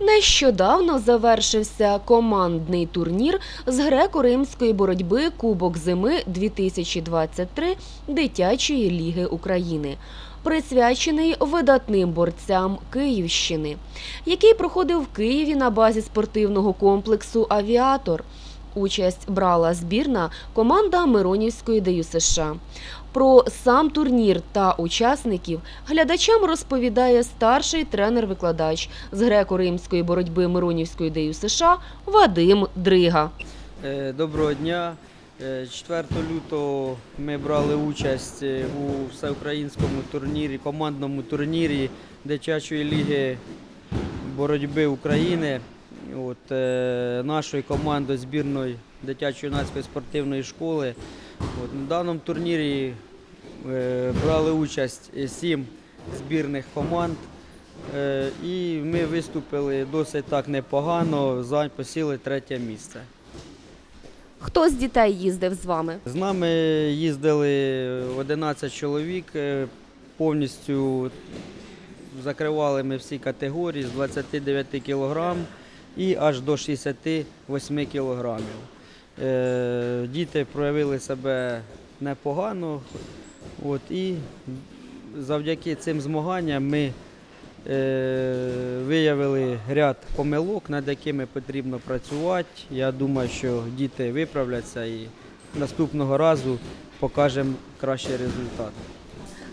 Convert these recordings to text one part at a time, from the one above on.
Нещодавно завершився командний турнір з греко-римської боротьби Кубок зими 2023 Дитячої ліги України, присвячений видатним борцям Київщини, який проходив в Києві на базі спортивного комплексу Авіатор. Участь брала збірна команда Миронівської ДЮСШ. Про сам турнір та учасників глядачам розповідає старший тренер-викладач з греко-римської боротьби Миронівської ДЮ США Вадим Дрига. Е, Доброго дня. Е, 4 лютого ми брали участь е, у всеукраїнському турнірі, командному турнірі дитячої ліги боротьби України. От, е, нашої команди збірної дитячо-юнацької спортивної школи. От, на даному турнірі е, брали участь е, сім збірних команд. Е, і ми виступили досить так непогано, посіли третє місце. Хто з дітей їздив з вами? З нами їздили 11 чоловік, е, повністю закривали ми всі категорії з 29 кг і аж до 68 кг. Діти проявили себе непогано. От, і завдяки цим змаганням ми е, виявили ряд помилок, над якими потрібно працювати. Я думаю, що діти виправляться і наступного разу покажемо кращий результат.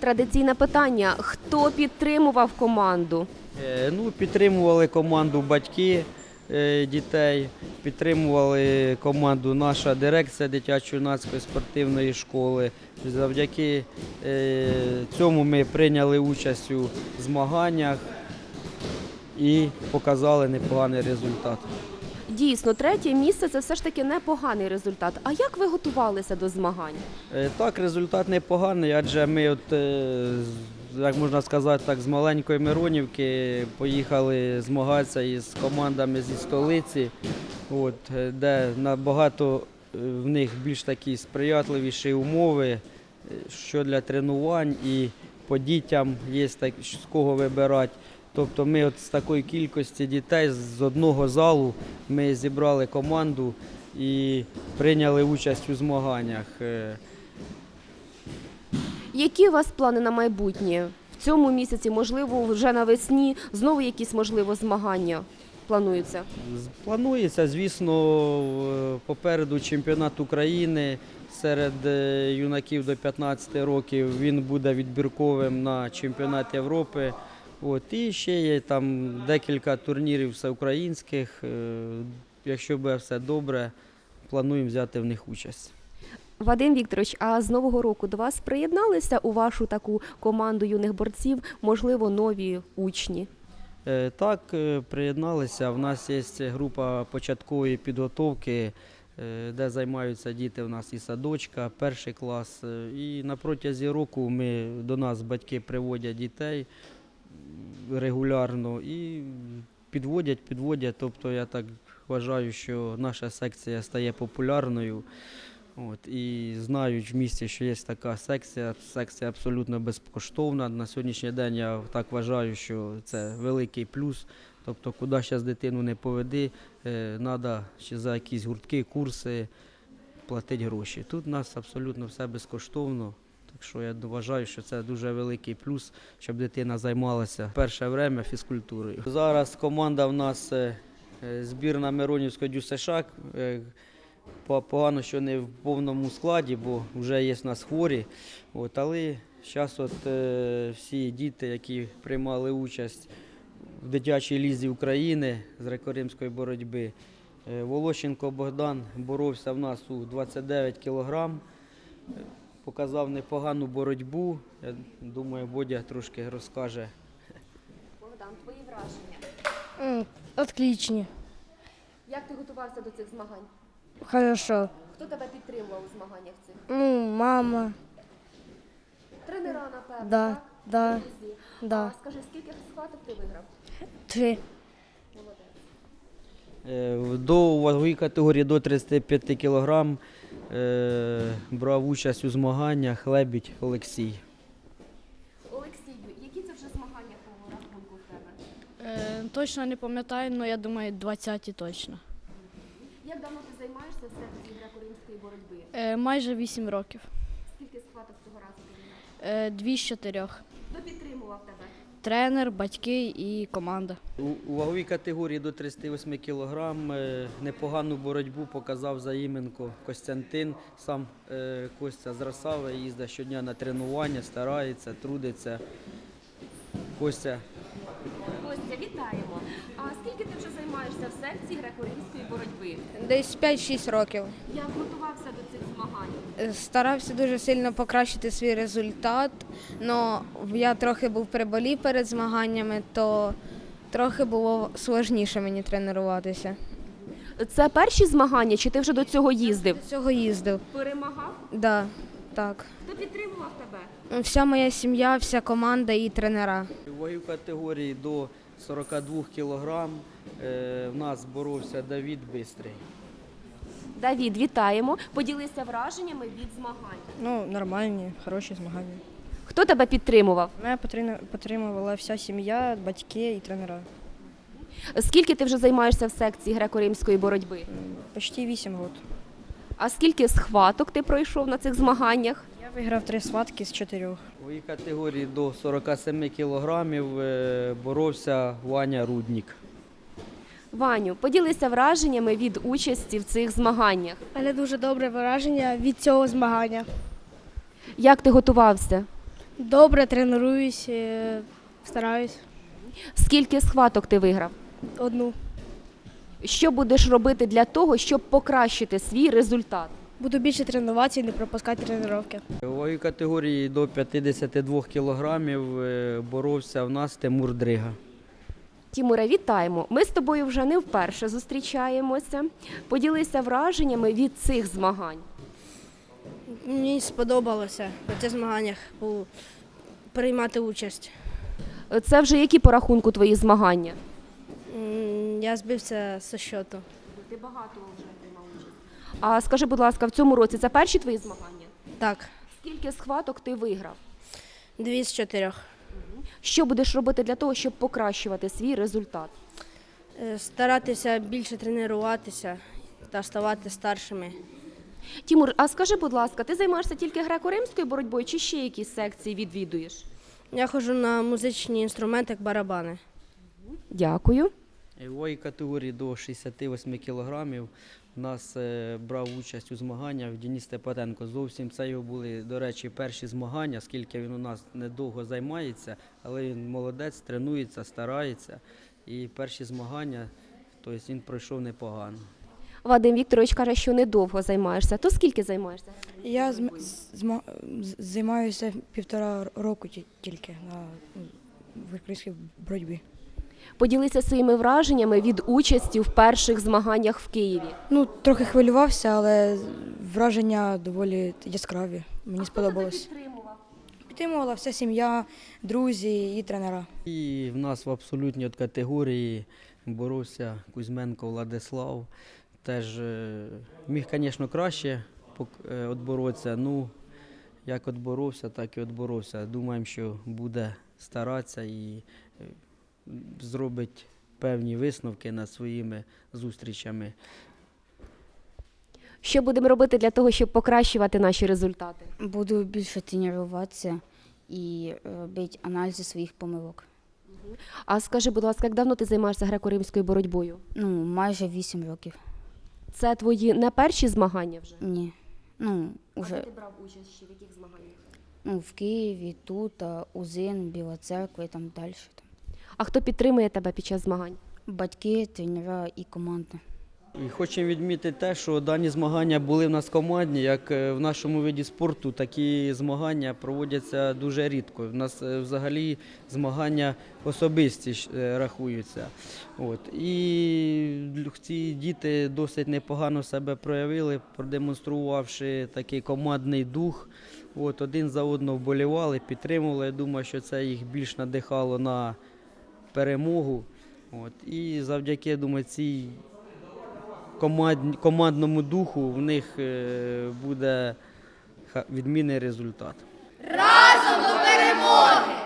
Традиційне питання: хто підтримував команду? Е, Ну, підтримували команду батьки дітей, підтримували команду наша дирекція дитячо-юнацької спортивної школи. Завдяки е, цьому ми прийняли участь у змаганнях і показали непоганий результат. Дійсно, третє місце це все ж таки непоганий результат. А як ви готувалися до змагань? Е, Так, результат непоганий, адже ми, от, е, як можна сказати, так, з маленької Миронівки поїхали змагатися із командами зі столиці, от, е, де набагато е, в них більш такі сприятливіші умови, е, що для тренувань і по дітям є так, з кого вибирати. Тобто ми от з такої кількості дітей з одного залу ми зібрали команду і прийняли участь у змаганнях. Які у вас плани на майбутнє? В цьому місяці, можливо, вже навесні знову якісь можливо змагання плануються? Планується, звісно, попереду чемпіонат України серед е, юнаків до 15 років. Він буде відбірковим на чемпіонат Європи. От, і ще є там декілька турнірів всеукраїнських. Е, Якщо буде все добре, плануємо взяти в них участь. Вадим Вікторович, а з нового року до вас приєдналися у вашу таку команду юних борців, можливо, нові учні? Е, Так, е, приєдналися. В нас є група початкової підготовки, е, де займаються діти. У нас і садочка, перший клас. І на протязі року ми до нас батьки приводять дітей регулярно і підводять, підводять. Тобто я так вважаю, що наша секція стає популярною. От, і знають в місті, що є така секція. Секція абсолютно безкоштовна. На сьогоднішній день я так вважаю, що це великий плюс. Тобто, куди зараз дитину не поведи, треба ще за якісь гуртки, курси платити гроші. Тут у нас абсолютно все безкоштовно. Так що я вважаю, що це дуже великий плюс, щоб дитина займалася перше время фізкультурою. Зараз команда в нас е, е, збірна Миронівського ДЮСШ. По- Погано, що не в повному складі, бо вже є в нас хворі. От, але зараз от, е, всі діти, які приймали участь в дитячій лізі України з греко-римської боротьби. е, Волощенко Богдан боровся в нас у 29 кілограм, показав непогану боротьбу. Я думаю, Бодя трошки розкаже. Богдан, твої враження. М, Як ти готувався до цих змагань? Хорошо. Хто тебе підтримував у змаганнях цих? Ну, мама. Тренера, напевно, Да, так? да, Друзі. да. А скажи, скільки схваток ти виграв? Три. Молодець. Е, До вагової категорії до 35 кг е, брав участь у змаганнях Лебідь Олексій. Олексію, які це вже змагання по рахунку в тебе? Е, точно не пам'ятаю, але я думаю, 20 точно. Як давно ти займаєшся в секції греко-римської боротьби? Е, майже 8 років. Скільки схваток цього разу ти? Е, дві з чотирьох. Хто підтримував тебе? Тренер, батьки і команда. У, у ваговій категорії до 38 кг непогану боротьбу показав Заїменко Костянтин. Сам е, Костя з Росави їздить щодня на тренування, старається, трудиться. Костя Костя, вітаємо. А скільки ти вже займаєшся в секції греко-римської боротьби? Десь 5-6 років. Як готувався до цих змагань? Е, Старався дуже сильно покращити свій результат, але я трохи був при болі перед змаганнями, то трохи було складніше мені тренуватися. Це перші змагання, чи ти вже до цього їздив? До цього їздив. Перемагав? Да, так. Хто підтримував тебе? Вся моя сім'я, вся команда і тренера. у ваговій категорії до 42 кг е, в нас боровся Давід Бистрий. Давід, вітаємо. Поділися враженнями від змагань. Ну, нормальні, хороші змагання. Хто тебе підтримував? Мене підтримувала вся сім'я, батьки і тренера. Скільки ти вже займаєшся в секції греко-римської боротьби? Почти 8 років. А скільки схваток ти пройшов на цих змаганнях? Виграв три схватки з чотирьох. У її категорії до 47 кг е, боровся Ваня Руднік. Ваню, поділися враженнями від участі в цих змаганнях. У мене дуже добре враження від цього змагання. Як ти готувався? Добре тренуюсь, е, стараюсь Скільки схваток ти виграв? одну. Що будеш робити для того, щоб покращити свій результат? Буду більше тренуватися і не пропускати тренування. У ваговій категорії до 52 кг е, боровся в нас Тимур Дрига. Тімура, вітаємо. Ми з тобою вже не вперше зустрічаємося. Поділися враженнями від цих змагань. Мені сподобалося в цих змаганнях приймати участь. Це вже які по рахунку твої змагання? Я збився зі щоту. Ти багато вже. А скажи, будь ласка, в цьому році це перші твої змагання? Так, Скільки схваток ти виграв? дві з чотирьох. Що будеш робити для того, щоб покращувати свій результат? Е, Старатися більше тренуватися та ставати старшими. Тімур, а скажи, будь ласка, ти займаєшся тільки греко-римською боротьбою чи ще якісь секції відвідуєш? Я ходжу на музичні інструменти, як барабани. Дякую. У категорії до 68 кг в нас е, брав участь у змаганнях Денис Степатенко. Зовсім це його були, до речі, перші змагання, оскільки він у нас недовго займається, але він молодець, тренується, старається. І перші змагання, тобто він пройшов непогано. Вадим Вікторович каже, що недовго займаєшся. То скільки займаєшся? Я зм- зма- з- займаюся півтора року ті- тільки на ну, українській боротьбі. Поділися своїми враженнями від участі в перших змаганнях в Києві. Ну, трохи хвилювався, але враження доволі яскраві. Мені сподобалось. Підтримувала вся сім'я, друзі і тренера. І в нас в абсолютній от категорії боровся Кузьменко Владислав. Теж е, міг, звісно, краще пок- е, отборотися. Ну, як отборовся, так і отборовся. Думаємо, що буде старатися і зробить певні висновки над своїми зустрічами. Що будемо робити для того, щоб покращувати наші результати? Буду більше тренуватися і робити аналізи своїх помилок. А скажи, будь ласка, як давно ти займаєшся греко-римською боротьбою? Ну, майже 8 років. Це твої не перші змагання вже? Ні. Ну, уже ти брав участь ще в яких змаганнях? ну, в Києві, тут, Узин, Біла Церква і там далі. Там. А хто підтримує тебе під час змагань? Батьки, тренера і команда. І хочемо відмітити те, що дані змагання були в нас командні, як е, в нашому виді спорту, такі змагання проводяться дуже рідко. У нас е, взагалі змагання особисті е, рахуються. От. І ці діти досить непогано себе проявили, продемонструвавши такий командний дух. От, один за одного вболівали, підтримували. Я думаю, що це їх більш надихало на перемогу. От. І завдяки, я думаю, цій команд, командному духу в них е, буде відмінний результат. Разом до перемоги!